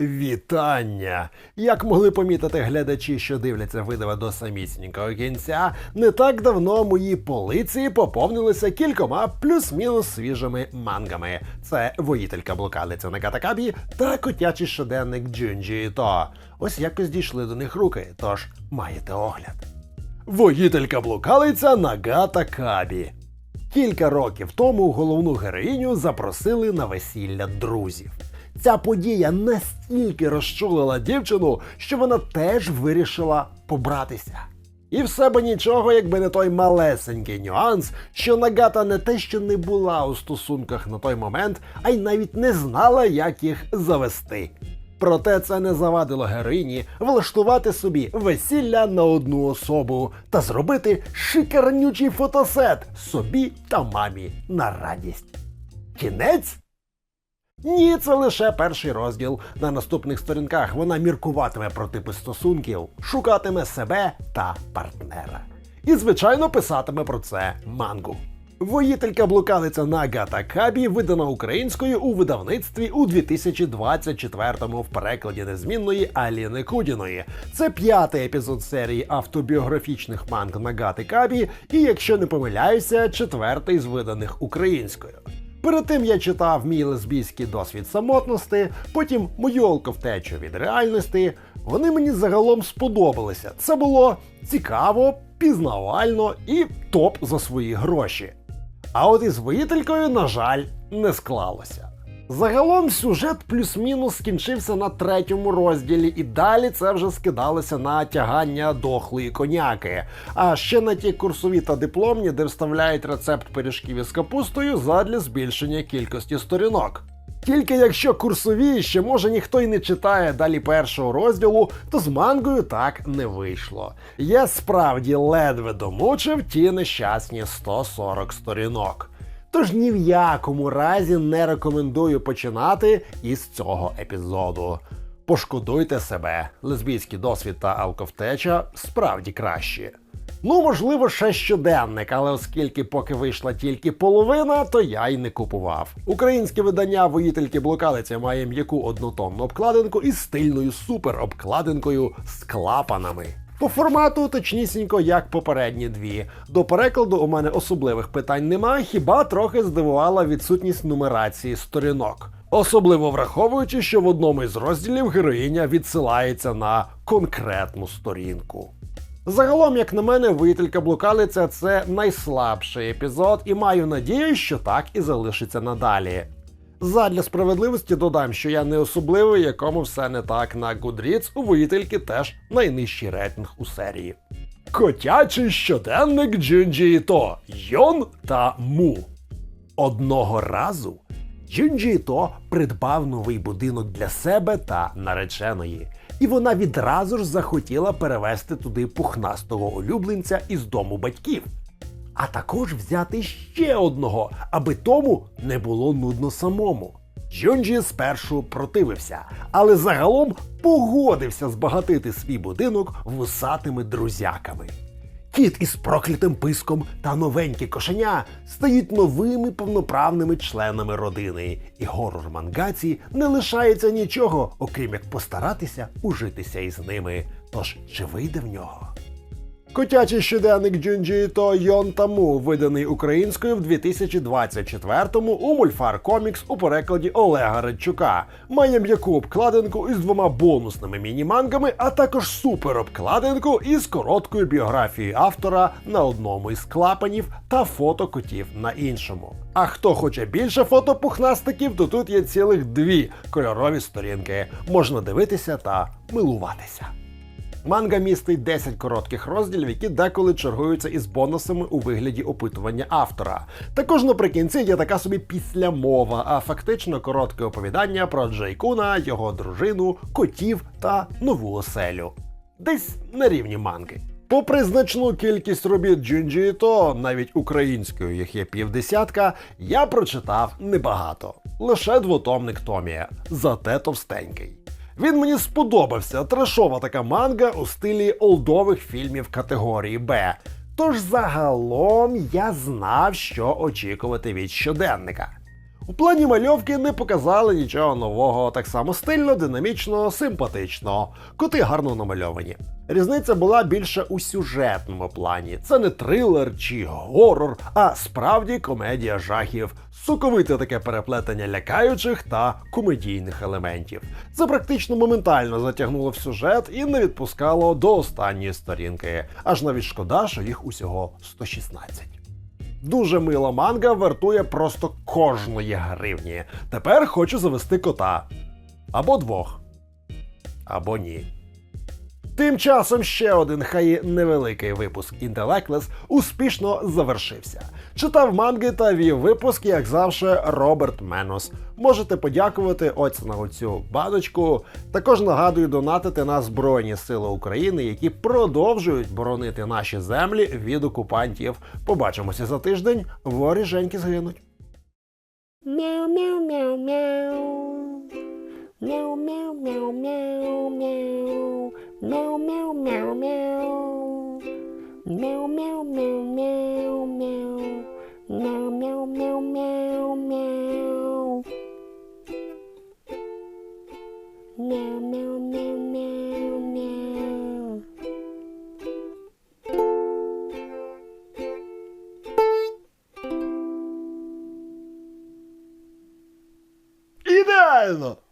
Вітання! Як могли помітити глядачі, що дивляться видава до самісінького кінця, не так давно мої полиці поповнилися кількома плюс-мінус свіжими мангами. Це воїтелька блокадиця на Катакабі та котячий щоденник Джунджі То. Ось якось дійшли до них руки, тож маєте огляд. Воїтелька блукалиця Нагата Кабі. Кілька років тому головну героїню запросили на весілля друзів. Ця подія настільки розчулила дівчину, що вона теж вирішила побратися. І все би нічого, якби не той малесенький нюанс, що Нагата не те, що не була у стосунках на той момент, а й навіть не знала, як їх завести. Проте це не завадило героїні влаштувати собі весілля на одну особу та зробити шикарнючий фотосет собі та мамі на радість. Кінець? Ні, це лише перший розділ. На наступних сторінках вона міркуватиме про типи стосунків, шукатиме себе та партнера. І, звичайно, писатиме про це мангу. Воїтелька блукалиця Нагата Кабі видана українською у видавництві у 2024-му в перекладі незмінної Аліни Кудіної. Це п'ятий епізод серії автобіографічних манг Нагати Кабі, і, якщо не помиляюся, четвертий з виданих українською. Перед тим я читав мій лесбійський досвід самотності, потім мою алковтечу від реальності. Вони мені загалом сподобалися. Це було цікаво, пізнавально і топ за свої гроші. А от із воїтелькою, на жаль, не склалося. Загалом сюжет плюс-мінус скінчився на третьому розділі, і далі це вже скидалося на тягання дохлої коняки. А ще на ті курсові та дипломні, де вставляють рецепт пиріжків із капустою задля збільшення кількості сторінок. Тільки якщо курсові ще може ніхто й не читає далі першого розділу, то з мангою так не вийшло. Я справді ледве домучив ті нещасні 140 сторінок. Тож ні в якому разі не рекомендую починати із цього епізоду. Пошкодуйте себе, лесбійський досвід та алковтеча справді кращі. Ну, можливо, ще щоденник, але оскільки поки вийшла тільки половина, то я й не купував. Українське видання воїтельки блокалиця має м'яку однотонну обкладинку із стильною суперобкладинкою з клапанами. По формату точнісінько, як попередні дві. До перекладу у мене особливих питань немає, хіба трохи здивувала відсутність нумерації сторінок. Особливо враховуючи, що в одному із розділів героїня відсилається на конкретну сторінку. Загалом, як на мене, вителька блукалиця це найслабший епізод, і маю надію, що так і залишиться надалі. Задля справедливості додам, що я не особливий, якому все не так на Goodreads, у воїтельки теж найнижчий рейтинг у серії. Котячий щоденник Джунджі То Йон та Му. Одного разу Джунджі То придбав новий будинок для себе та нареченої, і вона відразу ж захотіла перевезти туди пухнастого улюбленця із дому батьків. А також взяти ще одного, аби тому не було нудно самому. Джунджі спершу противився, але загалом погодився збагатити свій будинок вусатими друзяками. Кіт із проклятим писком та новеньке кошеня стають новими повноправними членами родини, і горор мангаці не лишається нічого, окрім як постаратися ужитися із ними. Тож чи вийде в нього? Котячий щоденник Джунджі то Йон Таму, виданий українською в 2024-му у Мульфар Комікс у перекладі Олега Радчука. Має м'яку обкладинку із двома бонусними мінімангами, а також суперобкладинку із короткою біографією автора на одному із клапанів та фото котів на іншому. А хто хоче більше фото пухнастиків, то тут є цілих дві кольорові сторінки. Можна дивитися та милуватися. Манга містить 10 коротких розділів, які деколи чергуються із бонусами у вигляді опитування автора. Також наприкінці є така собі післямова, а фактично коротке оповідання про Джейкуна, його дружину, котів та нову оселю. Десь на рівні манги. Попри значну кількість робіт Джунджі То, навіть українською їх є півдесятка, я прочитав небагато. Лише двотомник Томія, зате товстенький. Він мені сподобався. Трешова така манга у стилі олдових фільмів категорії Б. Тож загалом я знав, що очікувати від щоденника. У плані мальовки не показали нічого нового, так само стильно, динамічно, симпатично. Коти гарно намальовані. Різниця була більше у сюжетному плані. Це не трилер чи горор, а справді комедія жахів, соковите таке переплетення лякаючих та комедійних елементів. Це практично моментально затягнуло в сюжет і не відпускало до останньої сторінки. Аж навіть шкода, що їх усього 116. Дуже мила манга вартує просто кожної гривні. Тепер хочу завести кота. Або двох. Або ні. Тим часом ще один хай невеликий випуск Intellectless успішно завершився. Читав манги та вів випуск, як завжди, Роберт Менос. Можете подякувати ось на оцю баночку. Також нагадую донатити на Збройні Сили України, які продовжують боронити наші землі від окупантів. Побачимося за тиждень. Воріженьки згинуть. Meow meow meow meow. Meow meow meow meow meow. Meu, meu, meu, meu. Meu, meu, meu, meu, meu. Meu, meu, meu, meu, meu. Meu, meu, meu, meu, meu. Idealno!